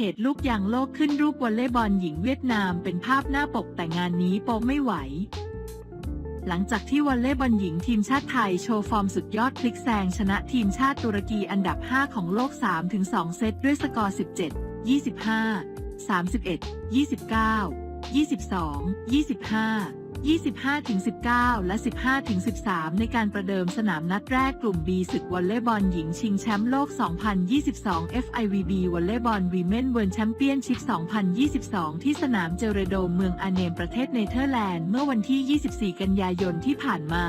เพจลูกยางโลกขึ้นรูปวอลเลย์บอลหญิงเวียดนามเป็นภาพหน้าปกแต่งานนี้โปไม่ไหว หลังจากที่วอลเลย์บอลหญิงทีมชาติไทยโชว์ฟอร์มสุดยอดพลิกแซงชนะทีมชาติตุรกีอันดับ 5 ของโลก 3-2 เซตด้วยสกอร์ 17 25 31 29 22 25 25-19 และ 15-13 ในการประเดิมสนามนัดแรกกลุ่ม B ศึกวอลเลย์บอลหญิงชิงแชมป์โลก 2022 FIVB วอลเลย์บอลวีเมนเวิร์ c แชมเปี้ยนชิพ 2022 ที่สนามเจเรโดมเมืองอาเนมประเทศเนเธอร์แลนด์เมื่อวันที่ 24 กันยายนที่ผ่านมา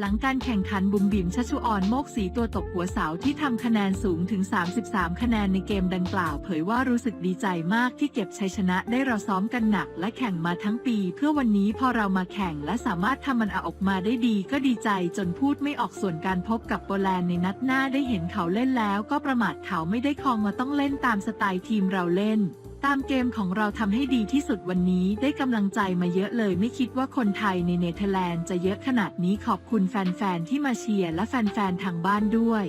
หลังการแข่งขันบุมบิมชัชชุออนโมกสีตัวตกหัวเสาที่ทำคะแนนสูงถึง 33 คะแนนในเกมดังกล่าว เผยว่ารู้สึกดีใจมากที่เก็บชัยชนะได้เราซ้อมกันหนัก และแข่งมาทั้งปี เพื่อวันนี้พอเรามาแข่งและสามารถทำมันออกมาได้ดี ก็ดีใจจนพูดไม่ออกส่วนการพบกับโปแลนด์ในนัดหน้าได้เห็นเขาเล่นแล้ว ก็ประมาทเขาไม่ได้คองมาต้องเล่นตามสไตล์ทีมเราเล่น ตามเกมของเราทำให้ดีที่สุดวันนี้ได้กำลังใจมาเยอะเลย ไม่คิดว่าคนไทยในเนเธอร์แลนด์จะเยอะขนาดนี้ขอบคุณแฟนๆที่มาเชียร์และแฟนๆทางบ้านด้วย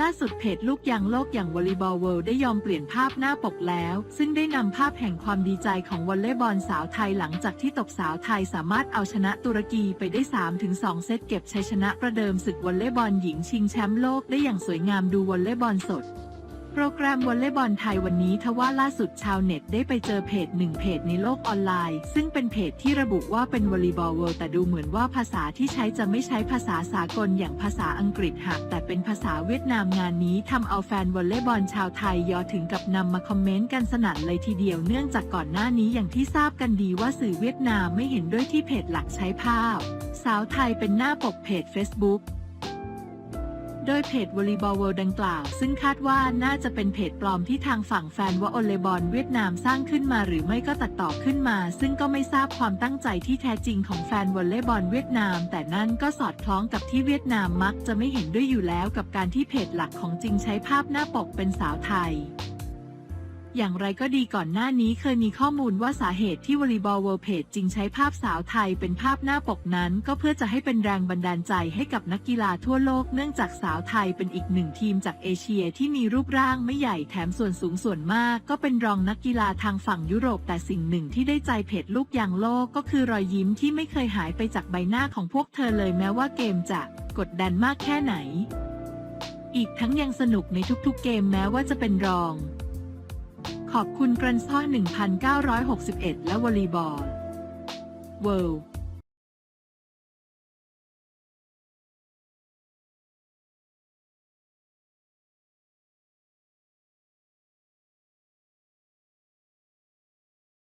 ล่าสุดเพจลูกยางโลกอย่างวอลเลย์บอลเวิลด์ได้ยอมเปลี่ยนภาพหน้าปกแล้ว ซึ่งได้นำภาพแห่งความดีใจของวอลเลย์บอลสาวไทยหลังจากที่ตบสาวไทยสามารถเอาชนะตุรกีไปได้ 3-2 เซตเก็บชัยชนะประเดิมศึกวอลเลย์บอลหญิงชิงแชมป์โลกได้อย่างสวยงามดูวอลเลย์บอลสด โปรแกรมวอลเลย์บอลไทยวันนี้ทว่าล่าสุดชาวเน็ตได้ไปเจอเพจหนึ่งเพจในโลกออนไลน์ ซึ่งเป็นเพจที่ระบุว่าเป็นวอลเลย์บอลเวิลด์แต่ดูเหมือนว่าภาษาที่ใช้จะไม่ใช้ภาษาสากลอย่างภาษาอังกฤษหากแต่เป็นภาษาเวียดนามงานนี้ทำเอาแฟนวอลเลย์บอลชาวไทยยอถึงกับนำมาคอมเมนต์กันสนั่นเลยทีเดียวเนื่องจากก่อนหน้านี้อย่างที่ทราบกันดีว่าสื่อเวียดนามไม่เห็นด้วยที่เพจหลักใช้ภาพ สาวไทยเป็นหน้าปกเพจ Facebook โดยเพจวอลเลย์บอลเวิลด์ดังกล่าว ซึ่งคาดว่าน่าจะเป็นเพจปลอมที่ทางฝั่งแฟนวอลเลย์บอลเวียดนามสร้างขึ้นมาหรือไม่ก็ตัดต่อขึ้นมา ซึ่งก็ไม่ทราบความตั้งใจที่แท้จริงของแฟนวอลเลย์บอลเวียดนาม แต่นั่นก็สอดคล้องกับที่เวียดนามมักจะไม่เห็นด้วยอยู่แล้วกับการที่เพจหลักของจริงใช้ภาพหน้าปกเป็นสาวไทย อย่างไรก็ดีก่อนหน้านี้เคยมีข้อมูลว่าสาเหตุที่วอลเลย์บอลเวิลด์เพจจริงใช้ภาพสาวไทยเป็นภาพหน้าปกนั้น ก็เพื่อจะให้เป็นแรงบันดาลใจให้กับนักกีฬาทั่วโลกเนื่องจากสาวไทยเป็นอีกหนึ่งทีมจากเอเชียที่มีรูปร่างไม่ใหญ่แถมส่วนสูงส่วนมาก ก็เป็นรองนักกีฬาทางฝั่งยุโรป แต่สิ่งหนึ่งที่ได้ใจเพจลูกยางโลกก็คือรอยยิ้มที่ไม่เคยหายไปจากใบหน้าของพวกเธอเลยแม้ว่าเกมจะกดดันมากแค่ไหน อีกทั้งยังสนุกในทุกๆเกมแม้ว่าจะเป็นรอง ขอบคุณกรันซ่อ1961 และวอลเลย์บอล World